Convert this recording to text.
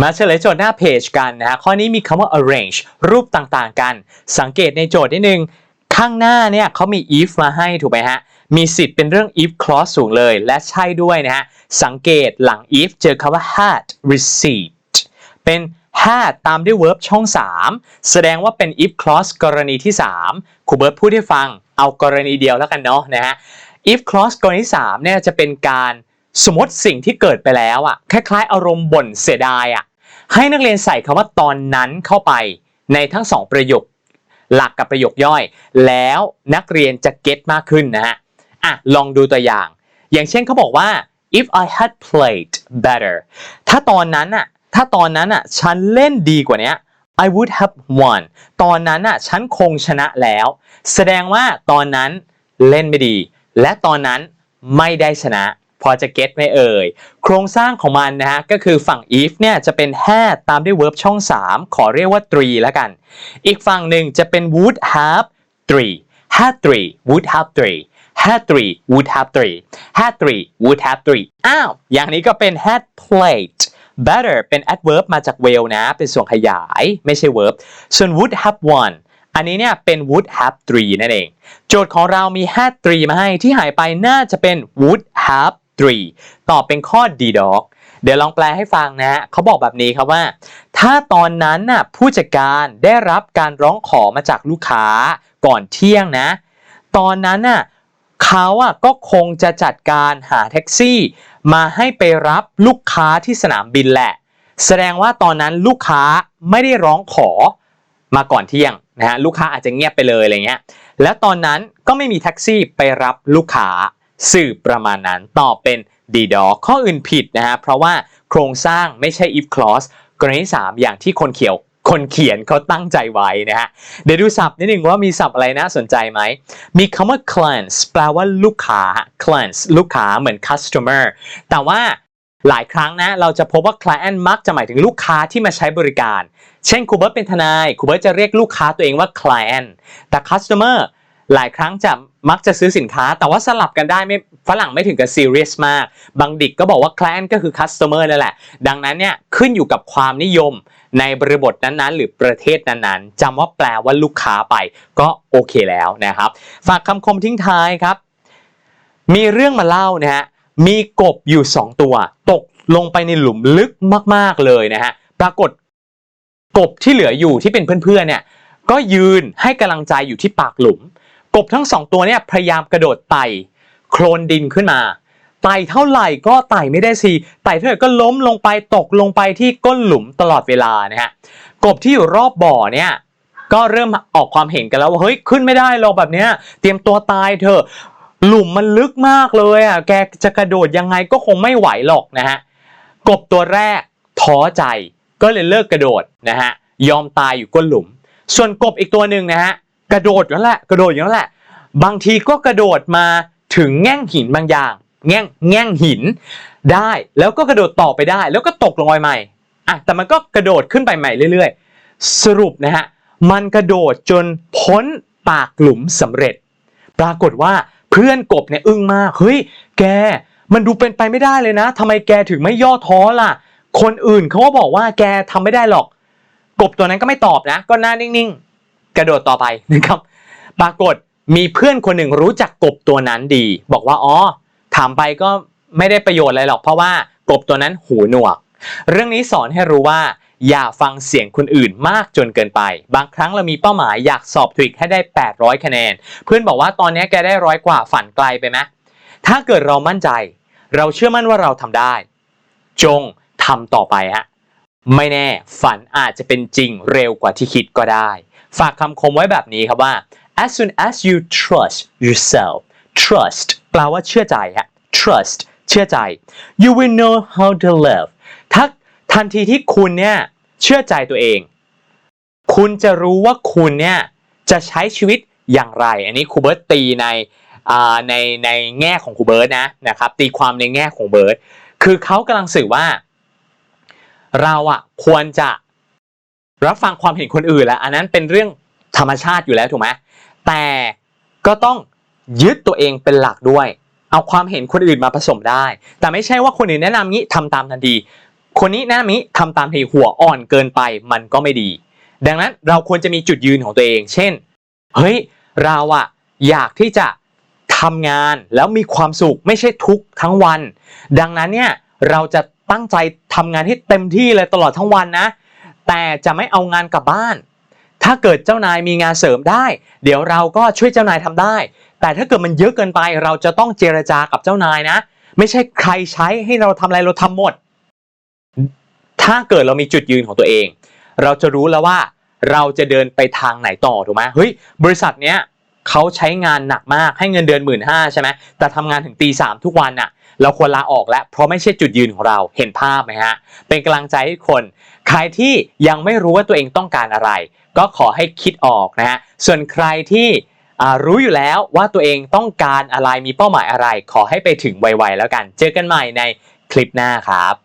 มาเฉลยโจทย์หน้าเพจกันนะฮะข้อนี้มีคำว่า arrange รูปต่างๆกัน สังเกตในโจทย์นิดนึง ข้างหน้าเนี่ยเขามี if มาให้ถูกไหมฮะ มีสิทธิ์เป็นเรื่อง if clause สูงเลย และใช่ด้วยนะฮะ สังเกตหลัง if เจอคำว่า had received เป็น had ตามด้วย verb ช่อง 3 แสดงว่าเป็น if clause กรณีที่ 3ครูเบิร์ตพูดให้ฟังเอากรณีเดียวแล้วกันเนาะนะฮะ if clause กรณีที่3เนี่ยจะเป็นการ สมมติสิ่งที่เกิดไปแล้วอะคล้ายๆ อารมณ์บ่นเสียดายอะให้นักเรียนใส่คำว่าตอนนั้นเข้าไปในทั้งสองประโยค หลักกับประโยคย่อย แล้วนักเรียนจะเก็ตมากขึ้นนะฮะอะลองดูตัวอย่าง อย่างเช่นเขาบอกว่า if I had played better ถ้าตอนนั้นอะถ้าตอนนั้นอะฉันเล่นดีกว่านี้ I would have won ตอนนั้นอะฉันคงชนะแล้ว แสดงว่าตอนนั้นเล่นไม่ดี และตอนนั้นไม่ได้ชนะ อจะเก็ตไหมเอ่ย โครงสร้างของมันนะฮะก็คือฝั่ง if เนี่ยจะเป็น had ตามด้วย verb ช่อง 3 ขอเรียกว่า three แล้วกัน อีกฝั่งหนึ่งจะเป็น would have three had three would have three had three would have three had three would have three อ้าว อย่างนี้ก็เป็น had played better เป็น adverb มาจาก well นะ เป็นส่วนขยายไม่ใช่ verb ส่วน would have one อันนี้เนี่ยเป็น would have three นั่นเอง โจทย์ของเรามี had three มาให้ที่หายไปน่าจะเป็น would have three ตอบเป็นข้อ D dog เดี๋ยวลองแปลให้ฟังนะฮะเขาบอกแบบนี้ครับว่า ถ้าตอนนั้นน่ะผู้จัดการได้รับการร้องขอมาจากลูกค้าก่อนเที่ยงนะ ตอนนั้นน่ะเขาอะก็คงจะจัดการหาแท็กซี่ มาให้ไปรับลูกค้าที่สนามบินแหละ แสดงว่าตอนนั้นลูกค้าไม่ได้ร้องขอมาก่อนเที่ยงนะฮะลูกค้าอาจจะเงียบไปเลยอะไรเงี้ยแล้วตอนนั้นก็ไม่มีแท็กซี่ไปรับลูกค้า สื่อประมาณนั้นตอบเป็น D dog ข้ออื่นผิดนะฮะเพราะว่าโครงสร้างไม่ใช่ if clause กรณี3อย่างที่คนเขียวคนเขียนเขาตั้งใจไว้นะฮะ เดี๋ยวดูศัพท์นิดหนึ่งว่ามีศัพท์อะไรน่าสนใจไหม มีคำว่า clients แปลว่าลูกค้า clients ลูกค้าเหมือน customer แต่ว่าหลายครั้งนะ เราจะพบว่า client มักจะหมายถึงลูกค้าที่มาใช้บริการ เช่นครูเบิร์ตเป็นทนายครูเบิร์ตจะเรียกลูกค้าตัวเองว่า client แต่ customer หลายครั้งจะมักจะซื้อสินค้า แต่ว่าสลับกันได้ไม่ฝรั่งไม่ถึงกับ serious มาก บางดิกก็บอกว่า client ก็คือ customer นั่นแหละ ดังนั้นเนี่ยขึ้นอยู่กับความนิยมในบริบทนั้นๆ หรือประเทศนั้นๆจำว่าแปลว่าลูกค้าไปก็โอเคแล้วนะครับ ฝากคำคมทิ้งท้ายครับ มีเรื่องมาเล่านะฮะมีกบอยู่ 2 ตัว ตกลงไปในหลุมลึกมากๆเลยนะฮะปรากฏกบที่เหลืออยู่ที่เป็นเพื่อนๆเนี่ยก็ยืนให้กำลังใจอยู่ที่ปากหลุม กบทั้งสองตัวเนี่ยพยายามกระโดดไต่โคลนดินขึ้นมาไต่เท่าไหร่ก็ไต่ไม่ได้สิไต่เท่าไหร่ก็ล้มลงไปตกลงไปที่ก้นหลุมตลอดเวลานะฮะกบที่อยู่รอบบ่อเนี่ยก็เริ่มออกความเห็นกันแล้วว่าเฮ้ยขึ้นไม่ได้หรอกแบบเนี้ยเตรียมตัวตายเถอะหลุมมันลึกมากเลยอะแกจะกระโดดยังไงก็คงไม่ไหวหรอกนะฮะกบตัวแรกท้อใจก็เลยเลิกกระโดดนะฮะยอมตายอยู่ก้นหลุม ส่วนกบอีกตัวหนึ่งนะฮะ กระโดดอยู่นั่นแหละกระโดดอยู่นั่นแหละ บางทีก็กระโดดมาถึงแง่งหินบางอย่าง แง่งแง่งหินได้แล้วก็กระโดดต่อไปได้ แล้วก็ตกลงไปใหม่อะแต่มันก็กระโดดขึ้นไปใหม่เรื่อยๆ สรุปนะฮะมันกระโดดจนพ้นปากหลุมสำเร็จ ปรากฏว่าเพื่อนกบเนี่ยอึ้งมากเฮ้ยแกมันดูเป็นไปไม่ได้เลยนะทำไมแกถึงไม่ย่อท้อล่ะ คนอื่นเขาก็บอกว่าแกทำไม่ได้หรอก กบตัวนั้นก็ไม่ตอบนะ ก็หน้านิ่งๆ กระโดดต่อไปนะครับ ปรากฏมีเพื่อนคนหนึ่งรู้จักกบตัวนั้นดี บอกว่าอ๋อถามไปก็ไม่ได้ประโยชน์อะไรหรอกเพราะว่ากบตัวนั้นหูหนวก เรื่องนี้สอนให้รู้ว่า อย่าฟังเสียงคนอื่นมากจนเกินไป บางครั้งเรามีเป้าหมายอยากสอบทวิกให้ได้ 800 คะแนน เพื่อนบอกว่าตอนนี้แกได้ร้อยกว่าฝันไกลไปไหมถ้าเกิดเรามั่นใจ เราเชื่อมั่นว่าเราทำได้ จงทำต่อไปฮะไม่แน่ฝันอาจจะเป็นจริงเร็วกว่าที่คิดก็ได้ ฝากคำคมไว้แบบนี้ครับว่า as soon as you trust yourself trust แปลว่าเชื่อใจฮะ trust เชื่อใจ you will know how to live ถ้าทันทีที่คุณเนี่ยเชื่อใจตัวเอง คุณจะรู้ว่าคุณเนี่ยจะใช้ชีวิตอย่างไร อันนี้ครูเบิร์ตตีในในในแง่ของครูเบิร์ตนะนะครับตีความในแง่ของเบิร์ตคือเขากำลังสื่อว่า เราอะควรจะ รับฟังความเห็นคนอื่นแล้วอันนั้นเป็นเรื่องธรรมชาติอยู่แล้วถูกไหมแต่ก็ต้องยึดตัวเองเป็นหลักด้วย เอาความเห็นคนอื่นมาผสมได้ แต่ไม่ใช่ว่าคนอื่นแนะนำงี้ทำตามทันทีคนนี้หน้ามิทำตามทีหัวอ่อนเกินไปมันก็ไม่ดี ดังนั้นเราควรจะมีจุดยืนของตัวเอง เช่น เฮ้ยเราอะอยากที่จะทำงานแล้วมีความสุขไม่ใช่ทุกทั้งวัน ดังนั้นเนี่ยเราจะตั้งใจทำงานให้เต็มที่เลยตลอดทั้งวันนะ แต่จะไม่เอางานกลับบ้าน ถ้าเกิดเจ้านายมีงานเสริมได้ เดี๋ยวเราก็ช่วยเจ้านายทำได้ แต่ถ้าเกิดมันเยอะเกินไป เราจะต้องเจรจากับเจ้านายนะ ไม่ใช่ใครใช้ให้เราทำอะไรเราทำหมด ถ้าเกิดเรามีจุดยืนของตัวเอง เราจะรู้แล้วว่าเราจะเดินไปทางไหนต่อถูกไหมเฮ้ยบริษัทเนี้ยเขาใช้งานหนักมากให้เงินเดือนหมื่นห้าใช่ไหมแต่ทำงานถึงตีสามทุกวันน่ะ เราควรลาออกแล้ว เพราะไม่ใช่จุดยืนของเราเห็นภาพไหมฮะ เป็นกำลังใจให้คน ใครที่ยังไม่รู้ว่าตัวเองต้องการอะไร ก็ขอให้คิดออกนะฮะส่วนใครที่รู้อยู่แล้วว่าตัวเองต้องการอะไรมีเป้าหมายอะไร ขอให้ไปถึงไวๆแล้วกัน เจอกันใหม่ในคลิปหน้าครับ